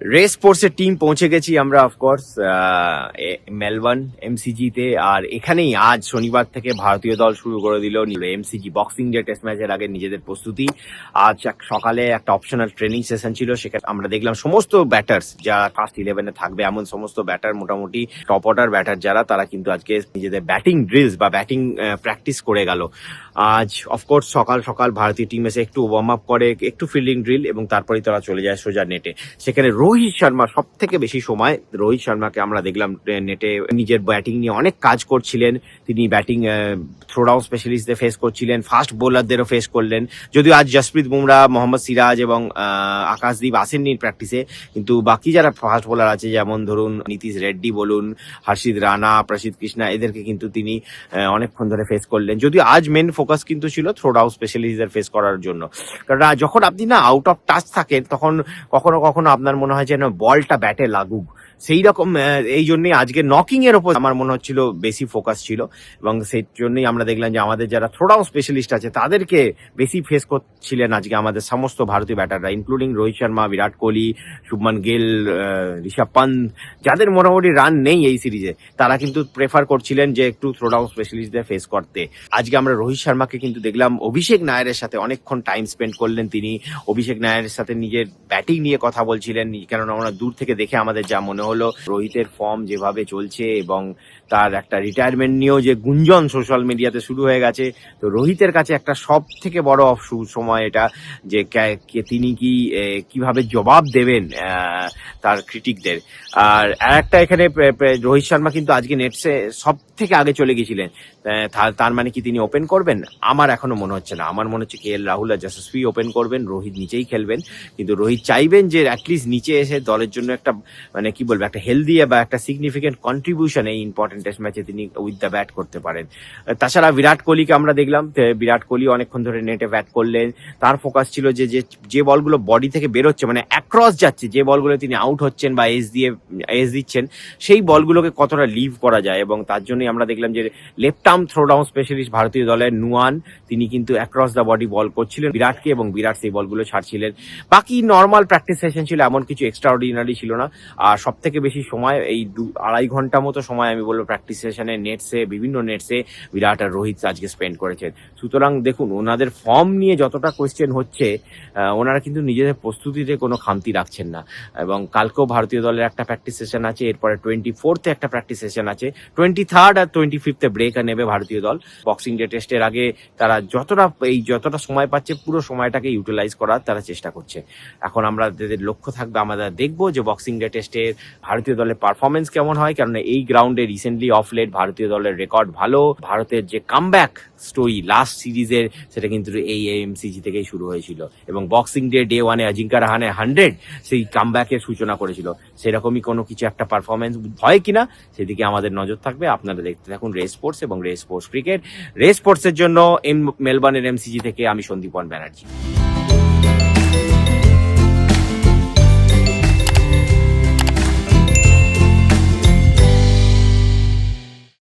Race স্পোর্টসের team পৌঁছে গেছি আমরা অফকোর্স মেলবর্ন এমসিজি তে। আর এখানেই আজ শনিবার থেকে ভারতীয় দল শুরু করে দিল এমসিজি বক্সিং ডে টেস্ট ম্যাচের আগে নিজেদের প্রস্তুতি। আজ সকালে একটা অপশনাল ট্রেনিং সেশন ছিল, সেখানে আমরা দেখলাম সমস্ত ব্যাটার্স যারা ফার্স্ট ইলেভেনে থাকবে, এমন সমস্ত ব্যাটার মোটামুটি টপ অর্ডার ব্যাটার যারা, তারা কিন্তু আজকে নিজেদের ব্যাটিং ড্রিলস বা ব্যাটিং প্র্যাকটিস করে গেল। আজ অফকোর্স সকাল সকাল ভারতীয় টিম এসে একটু ওয়ার্ম আপ করে, একটু ফিল্ডিং ড্রিল এবং তারপরেই তারা চলে যায় সোজা নেটে সেখানে রোহিত শর্মা সব থেকে বেশি সময় রোহিত শর্মাকে আমরা দেখলাম নেটে নিজের ব্যাটিং নিয়ে অনেক কাজ করছিলেন। তিনি ব্যাটিং থ্রো থ্রোডাউন স্পেশালিস্টদের ফেস করছিলেন ফাস্ট বোলারদেরও ফেস করলেন। যদিও আজ জসপ্রীত বুমরা মোহাম্মদ সিরাজ এবং আকাশদীপ আসেননি প্র্যাকটিসে কিন্তু বাকি যারা ফাস্ট বোলার আছে, যেমন ধরুন নীতিশ রেড্ডি বলুন হর্ষিত রানা প্রসিদ্ধ কৃষ্ণা এদেরকে কিন্তু তিনি অনেকক্ষণ ধরে ফেস করলেন। যদিও আজ মেন ফোকাস কিন্তু ছিল থ্রোডাউন স্পেশালিস্টদের ফেস করার জন্য। কারণ যখন আপনি না আউট অফ টাচ থাকেন, তখন কখনো কখনো আপনার মনে হয় যেন বলটা ব্যাটে লাগুক। সেই রকম এই জন্যই আজকে নকিং এর ওপর আমার মনে হচ্ছিল বেশি ফোকাস ছিল এবং সেই জন্যই আমরা দেখলাম যে আমাদের যারা থ্রোডাউন স্পেশালিস্ট আছে তাদেরকে বেশি ফেস করছিলেন আজকে আমাদের সমস্ত ভারতীয় ব্যাটাররা ইনক্লুডিং রোহিত শর্মা, বিরাট কোহলি, শুভমান গিল ঋষভ পান্ত যাদের মোটামুটি রান নেই এই সিরিজে তারা কিন্তু প্রেফার করছিলেন যে একটু থ্রোডাউন স্পেশালিস্টদের ফেস করতে। আজকে আমরা রোহিত শর্মাকে কিন্তু দেখলাম অভিষেক নায়ারের সাথে অনেকক্ষণ টাইম স্পেন্ড করলেন তিনি। অভিষেক নায়ারের সাথে নিজের ব্যাটিং নিয়ে কথা বলছিলেন, কেননা আমরা দূর থেকে দেখে আমাদের যা মনে হলো রোহিতের ফর্ম যেভাবে চলছে এবং তার একটা রিটায়ারমেন্ট নিয়েও যে গুঞ্জন সোশ্যাল মিডিয়াতে শুরু হয়ে গেছে। তো রোহিতের কাছে একটা সব থেকে বড় সময় এটা যে তিনি কি কীভাবে জবাব দেবেন তার ক্রিটিকদের আর একটা এখানে রোহিত শর্মা কিন্তু আজকে নেটসে সব থেকে আগে চলে গেছিলেন। তার- মানে কি তিনি ওপেন করবেন? আমার এখনও মনে হচ্ছে না। আমার মনে হচ্ছে কে এল রাহুল আর যশস্বী ওপেন করবেন, রোহিত নিচেই খেলবেন। কিন্তু রোহিত চাইবেন যে অ্যাটলিস্ট নিচে এসে দলের জন্য একটা মানে কি বলব, একটা হেলদি বা একটা সিগনিফিকেন্ট কন্ট্রিবিউশন এই ইম্পর্টেন্ট টেস্ট ম্যাচে তিনি উইথ দ্য ব্যাট করতে পারেন। তাছাড়া বিরাট কোহলিকে আমরা দেখলাম বিরাট কোহলি অনেকক্ষণ ধরে নেটে ব্যাট করলেন। তার ফোকাস ছিল যে যে বলগুলো বডি থেকে বেরোচ্ছে মানে অ্যাক্রস যাচ্ছে, যে বলগুলো তিনি আউট হচ্ছেন বা এস দিয়ে এস দিচ্ছেন, সেই বলগুলোকে কতটা লিভ করা যায় এবং তার জন্যই আমরা দেখলাম যে left arm throw down specialist ভারতীয় দলের নুয়ান, তিনি কিন্তু অ্যাক্রস দ্য বডি বল করছিলেন, বিরাটকে এবং বিরাট সেই বলগুলো ছাড়ছিলেন। বাকি নর্মাল প্র্যাকটিস সেশন ছিল, এমন কিছু এক্সট্রা অর্ডিনারি ছিল না। আর সব থেকে বেশি সময়, এই দু, আড়াই ঘণ্টা মতো সময় আমি বলব প্র্যাকটিস সেশনে নেটসে বিভিন্ন নেটসে বিরাট আর রোহিত আজকে স্পেন্ড করেছেন। সুতরাং দেখুন, ওনাদের ফর্ম নিয়ে যতটা কোয়েশ্চেন হচ্ছে ওনারা কিন্তু নিজেদের প্রস্তুতিতে কোনো খামতি রাখছেন না। এবং কালকেও ভারতীয় দলের একটা প্র্যাকটিস সেশন আছে, এরপরে টোয়েন্টি ফোর্থে একটা প্র্যাকটিস সেশন আছে টোয়েন্টি থার্ড আর টোয়েন্টি ফিফথে ব্রেক নেবে ভারতীয় দল। বক্সিং ডে টেস্টের আগে তারা যতটা, এই যতটা সময় পাচ্ছে, পুরো সময়টাকে ইউটিলাইজ করার তারা চেষ্টা করছে। এখন আমরা তাদের লক্ষ্য থাকবে, আমরা দেখব যে বক্সিং ডে টেস্টের ভারতীয় দলের পারফরমেন্স কেমন হয় কারণ এই গ্রাউন্ডে রিসেন্টলি অফ লেট ভারতীয় দলের রেকর্ড ভালো। ভারতের যে কামব্যাক স্টোরি লাস্ট সিরিজের সেটা কিন্তু এই এমসিজি থেকেই শুরু হয়েছিল। এবং বক্সিং ডে ডে ওয়ানে অজিঙ্কা রাহানে হান্ড্রেড সেই কামব্যাকের সূচনা করেছিল। সেরকমই কোনো কিছু একটা পারফরমেন্স হয় কিনা, সেদিকে আমাদের নজর থাকবে। আপনারা দেখতে থাকুন রেস স্পোর্টস এবং রেস স্পোর্টস ক্রিকেট। রেস স্পোর্টসের জন্য এম মেলবার্নের এমসিজি থেকে আমি সন্দীপন ব্যানার্জি।